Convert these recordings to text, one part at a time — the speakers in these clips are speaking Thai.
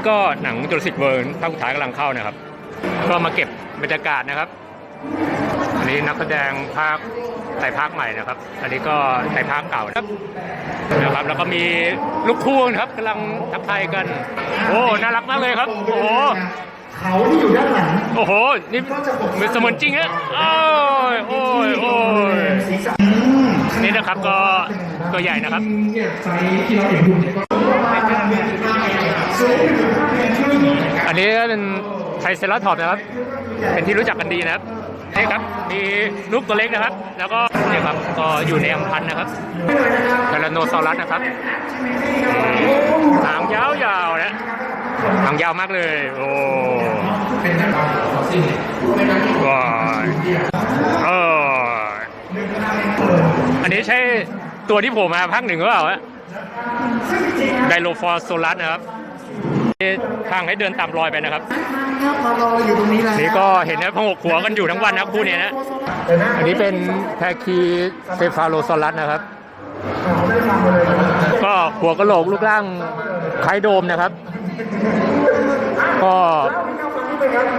นี่ก็หนังจุลศิษย์เวิร์นภาคสุดท้ายกำลังเข้านะครับ ก็มาเก็บบรรยากาศนะครับ อันนี้นักแสดงภาคไต่ภาคใหม่นะครับ อันนี้ก็ไต่ภาคเก่านะครับนะครับ แล้วก็มีลูกคู่นะครับกำลังทักทายกัน โอ้น่ารักมากเลยครับ โอ้โหเขาที่อยู่ด้านหลังโอ้โห นี่เหมือนเสมือนจริงฮะโอ้ยโอ้ยโอ้ยศีรษะนี่นะครับก็ตัวใหญ่นะครับ นี้ก็เป็นไทรเซราทอปนะครับ เป็นที่รู้จักกันดีนะครับนี่ครับ มีลูกตัวเล็กนะครับ แล้วก็เนี่ยครับ ก็อยู่ในอัมพันธ์นะครับไทแรนโนซอรัสนะครับหางยาวๆนะหางยาวมากเลย โอ้ว้ายเอออันนี้ใช่ตัวที่ผล่มาภาคหนึ่งหรือเปล่าฮะไดโลฟอร์โซลัสนะครับ ทางให้เดินตามรอยไปนะครับครับมารออยู่ตรงนี้แล้วนี่ก็เห็นนะพงกหัวกันอยู่ทั้งวันนะคู่เนี้นะอันนี้เป็นแพคีเซฟาโลซอรัสนะครับไม่ได้ฟังมาเลยนะครับ ก็หัวกะโหลกรูปร่างคล้ายโดมนะครับ ก็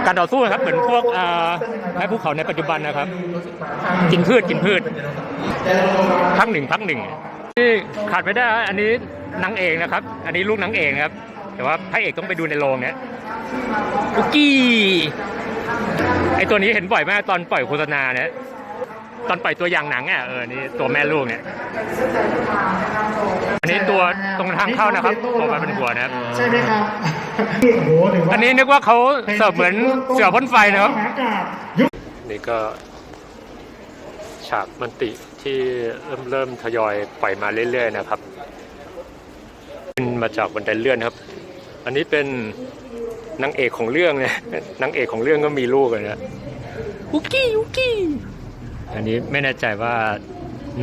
การต่อสู้นะครับเหมือนพวกอ่าแพ้ภูเขาในปัจจุบันนะครับ กินพืชกินพืชพักหนึ่งพักหนึ่งนี่ขาดไม่ได้อันนี้นางเอกนะครับ อันนี้ลูกนางเอกนะครับ แต่ว่าพระเอกต้องไปดูในโรงเนี่ยคุกกี้ไอตัวนี้เห็นบ่อยมากตอนปล่อยโฆษณาเนี่ยตอนปล่อยตัวอย่างหนังอะเออนี่ตัวแม่ลูกเนี่ยอันนี้ตัวตรงทางเข้านะครับออกมาเป็นหัวนะครับใช่ไหมครับโอ้โหถือว่าอันนี้นึกว่าเขาเสิร์ฟเหมือนเสือพ่นไฟนะครับมหากาพย์ยุคนี่ก็ฉากมันติที่เริ่มเริ่มทยอยปล่อยมาเรื่อยๆนะครับ ขึ้นมาจากบันไดเลื่อนครับ อันนี้เป็นนางเอกของเรื่องเนี่ยนางเอกของเรื่องก็มีลูกเลยนะอุกกี้อุกกี้อันนี้ไม่แน่ใจว่า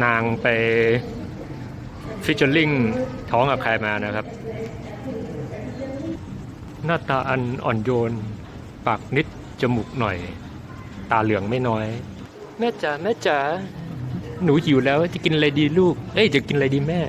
นางไปฟิชเชอร์ลิงท้องกับใครมานะครับ หน้าตาอันอ่อนโยน ปากนิด จมูกหน่อย ตาเหลืองไม่น้อย แม่จ๋าแม่จ๋าหนูหิวแล้วจะกินอะไรดีลูก เอ้ยจะกินอะไรดีแม่